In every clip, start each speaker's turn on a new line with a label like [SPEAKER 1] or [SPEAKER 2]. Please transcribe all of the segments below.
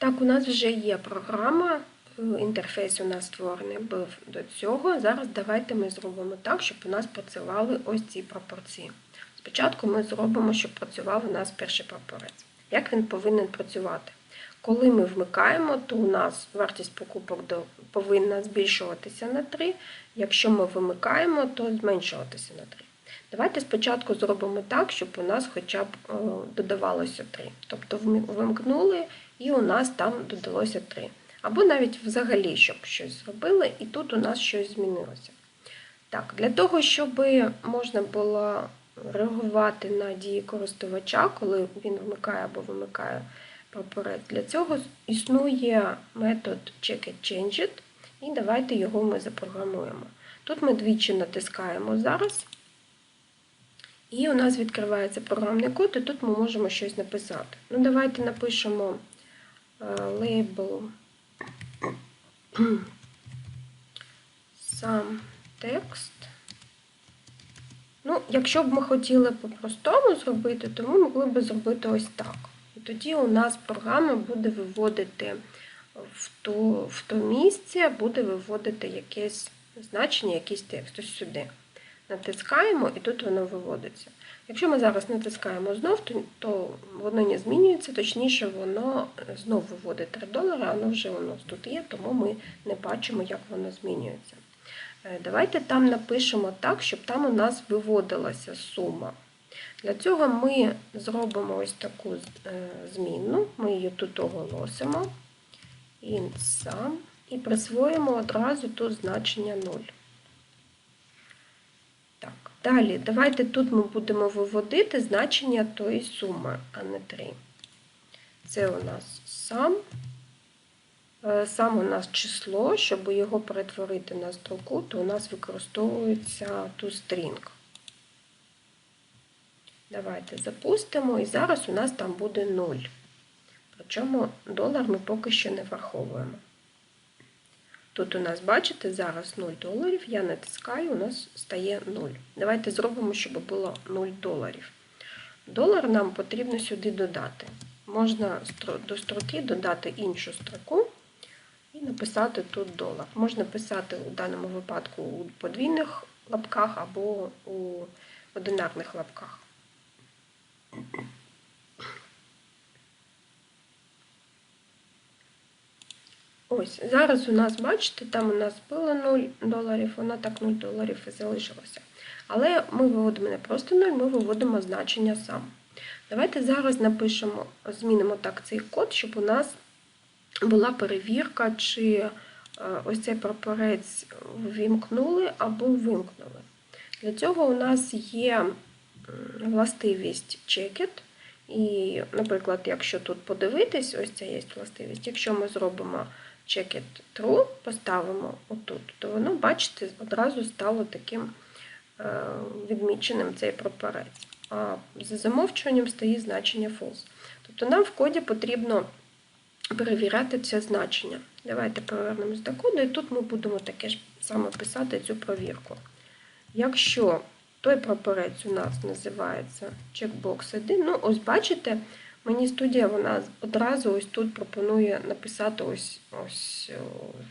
[SPEAKER 1] Так, у нас вже є програма, е, інтерфейс у нас створений був до цього. Зараз давайте ми зробимо так, щоб у нас працювали ось ці пропорції. Спочатку ми зробимо, щоб працював у нас перший прапорець. Як він повинен працювати? Коли ми вмикаємо, то у нас вартість покупок повинна збільшуватися на 3. Якщо ми вимикаємо, то зменшуватися на 3. Давайте спочатку зробимо так, щоб у нас хоча б е, додавалося 3. Тобто вимкнули і у нас там додалося 3. Або навіть взагалі, щоб щось зробили, і тут у нас щось змінилося. Так, для того, щоб можна було реагувати на дії користувача, коли він вмикає або вимикає прапорець, для цього існує метод checkItChangeit, і давайте його ми запрограмуємо. Тут ми двічі натискаємо зараз, і у нас відкривається програмний код, і тут ми можемо щось написати. Ну, давайте напишемо е, label сам текст. Ну, якщо б ми хотіли по-простому зробити, то ми могли б зробити ось так. І тоді у нас програма буде виводити в то, в то місце, буде виводити якесь значення, якийсь текст. Ось сюди. Натискаємо і тут воно виводиться. Якщо ми зараз натискаємо знов, то, то воно не змінюється, точніше, воно знов виводить 3 долари, воно вже у нас тут є, тому ми не бачимо, як воно змінюється. Е, Давайте там напишемо так, щоб там у нас виводилася сума. Для цього ми зробимо ось таку е, змінну, ми її тут оголосимо, int sum, і присвоїмо одразу тут значення 0. Далі, давайте тут ми будемо виводити значення тої суми, а не 3. Це у нас сам. Е, Сам у нас число, щоб його перетворити на строку, то у нас використовується toString. Давайте запустимо, і зараз у нас там буде 0. Причому долар ми поки що не враховуємо. Тут у нас, бачите, зараз 0 доларів, я натискаю, у нас стає 0. Давайте зробимо, щоб було 0 доларів. Долар нам потрібно сюди додати. Можна до строки додати іншу строку і написати тут долар. Можна писати у даному випадку у подвійних лапках або у одинарних лапках. Ось, зараз у нас, бачите, там у нас було 0 доларів, воно так 0 доларів і залишилося. Але ми виводимо не просто 0, ми виводимо значення сам. Давайте зараз напишемо, змінимо так цей код, щоб у нас була перевірка, чи е, ось цей прапорець ввімкнули або вимкнули. Для цього у нас є властивість checkit. І, наприклад, якщо тут подивитись, ось ця є властивість, якщо ми зробимо checkit true, поставимо отут, то воно, бачите, одразу стало таким е, відміченим цей прапорець. А за замовчуванням стоїть значення false. Тобто нам в коді потрібно перевіряти це значення. Давайте повернемось до коду, і тут ми будемо таке ж саме писати цю провірку. Якщо той прапорець у нас називається checkbox 1, ну ось бачите, мені студія вона одразу ось тут пропонує написати ось ось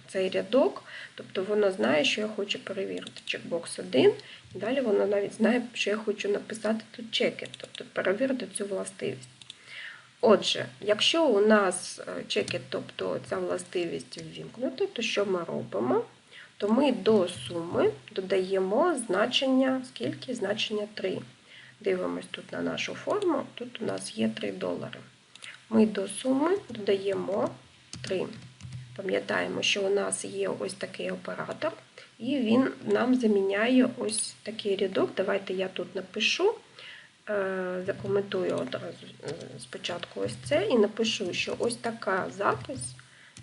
[SPEAKER 1] цей рядок, тобто воно знає, що я хочу перевірити checkbox 1, і далі воно навіть знає, що я хочу написати тут checkit, тобто перевірити цю властивість. Отже, якщо у нас checkit, тобто ця властивість ввімкнута, то що ми робимо? То ми до суми додаємо значення, скільки? Значення 3. Дивимось тут на нашу форму, тут у нас є 3 долари. Ми до суми додаємо 3. Пам'ятаємо, що у нас є ось такий оператор, і він нам заміняє ось такий рядок. Давайте я тут напишу, закоментую одразу спочатку ось це, і напишу, що ось така запис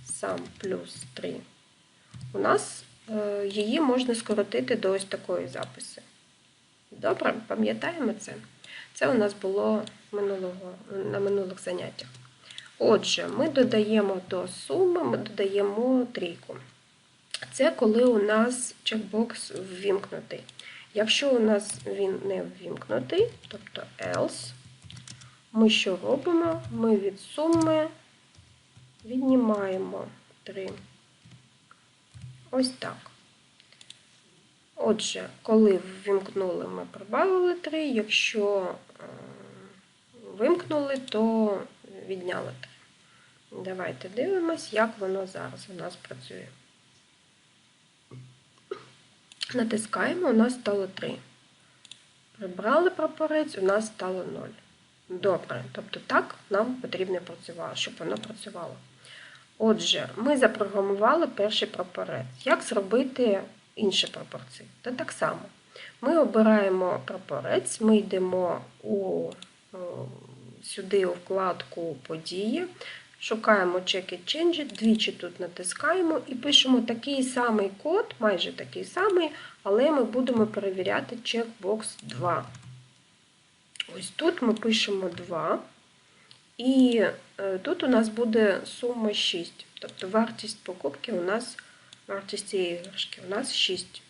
[SPEAKER 1] сам плюс 3. У нас її можна скоротити до ось такої записи. Добре, пам'ятаємо це? Це у нас було минулого, на минулих заняттях. Отже, ми додаємо до суми, ми додаємо трійку. Це коли у нас чекбокс ввімкнутий. Якщо у нас він не ввімкнутий, тобто else, ми що робимо? Ми від суми віднімаємо 3. Ось так. Отже, коли ввімкнули, ми прибавили 3, якщо е, вимкнули, то відняли 3. Давайте дивимось, як воно зараз у нас працює. Натискаємо, у нас стало 3. Прибрали прапорець, у нас стало 0. Добре. Тобто так нам потрібно працювало, щоб воно працювало. Отже, ми запрограмували перший прапорець. Як зробити інші прапорці? Та так само. Ми обираємо прапорець, ми йдемо у, сюди у вкладку Події, шукаємо Check it Change, двічі тут натискаємо і пишемо такий самий код, майже такий самий, але ми будемо перевіряти чекбокс 2. Ось тут ми пишемо 2. І тут у нас буде сума 6. Тобто вартість покупки у нас, вартість цієї іграшки у нас 6.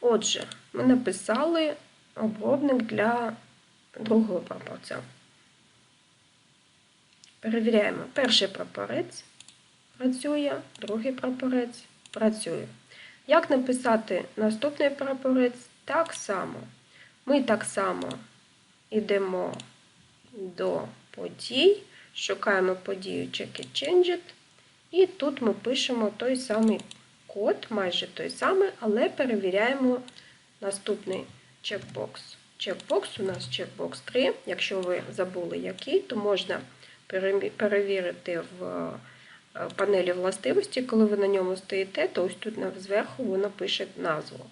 [SPEAKER 1] Отже, ми написали обробник для другого прапорця. Перевіряємо, перший прапорець працює, другий прапорець працює. Як написати наступний прапорець? Так само. Ми так само йдемо до подій, шукаємо подію Check it Change It, і тут ми пишемо той самий код, майже той самий, але перевіряємо наступний чекбокс. Чекбокс у нас чекбокс 3. Якщо ви забули який, то можна перевірити в е, панелі властивості, коли ви на ньому стоїте, то ось тут зверху воно пише назву.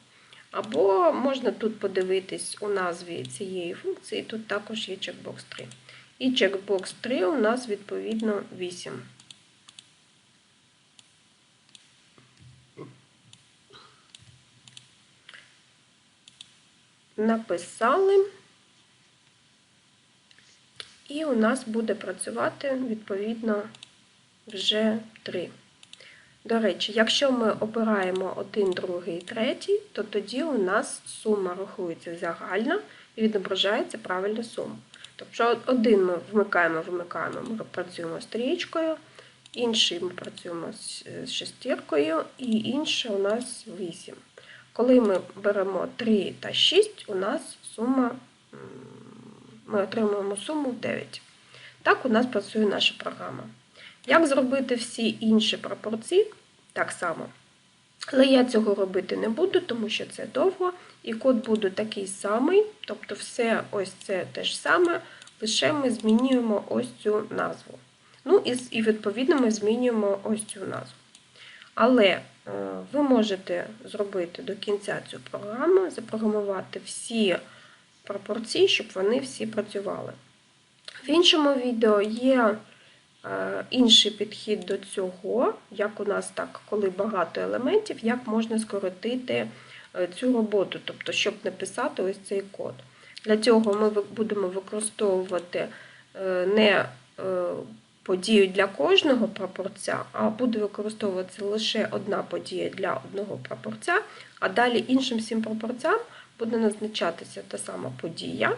[SPEAKER 1] Або можна тут подивитись у назві цієї функції, тут також є чекбокс 3. І чекбокс 3 у нас відповідно 8. Написали, і у нас буде працювати відповідно вже 3. До речі, якщо ми обираємо один, другий і третій, то тоді у нас сума рахується загальна і відображається правильна сума. Тобто один ми вмикаємо, вимикаємо, ми працюємо стрічкою, інший ми працюємо з шестіркою, і інше у нас 8. Коли ми беремо 3 та 6, у нас сума, ми отримуємо суму 9. Так у нас працює наша програма. Як зробити всі інші пропорції? Так само. Але я цього робити не буду, тому що це довго, і код буде такий самий, тобто все ось це те ж саме, лише ми змінюємо ось цю назву. Ну, і відповідно ми змінюємо ось цю назву. Але е, ви можете зробити до кінця цю програму, запрограмувати всі пропорції, щоб вони всі працювали. В іншому відео є інший підхід до цього, як у нас так, коли багато елементів, як можна скоротити е, цю роботу, тобто, щоб написати ось цей код. Для цього ми будемо використовувати е, не подію для кожного прапорця, а буде використовуватися лише одна подія для одного прапорця, а далі іншим всім прапорцям буде назначатися та сама подія.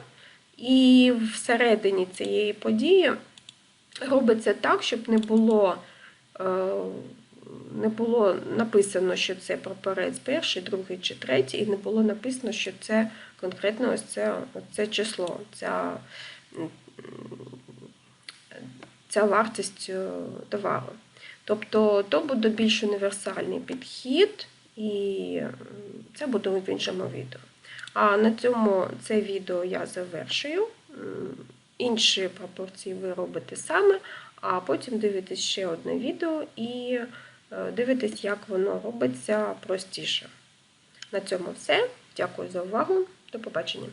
[SPEAKER 1] І всередині цієї події робиться так, щоб не було е, не було написано, що це прапорець перший, другий чи третій, і не було написано, що це конкретно ось це, це число, ця, ця вартість е, товару. Тобто то буде більш універсальний підхід, і це буде в іншому відео. А на цьому це відео я завершую. Інші пропорції ви робите саме, а потім дивитесь ще одне відео і е, дивитесь, як воно робиться простіше. На цьому все. Дякую за увагу. До побачення.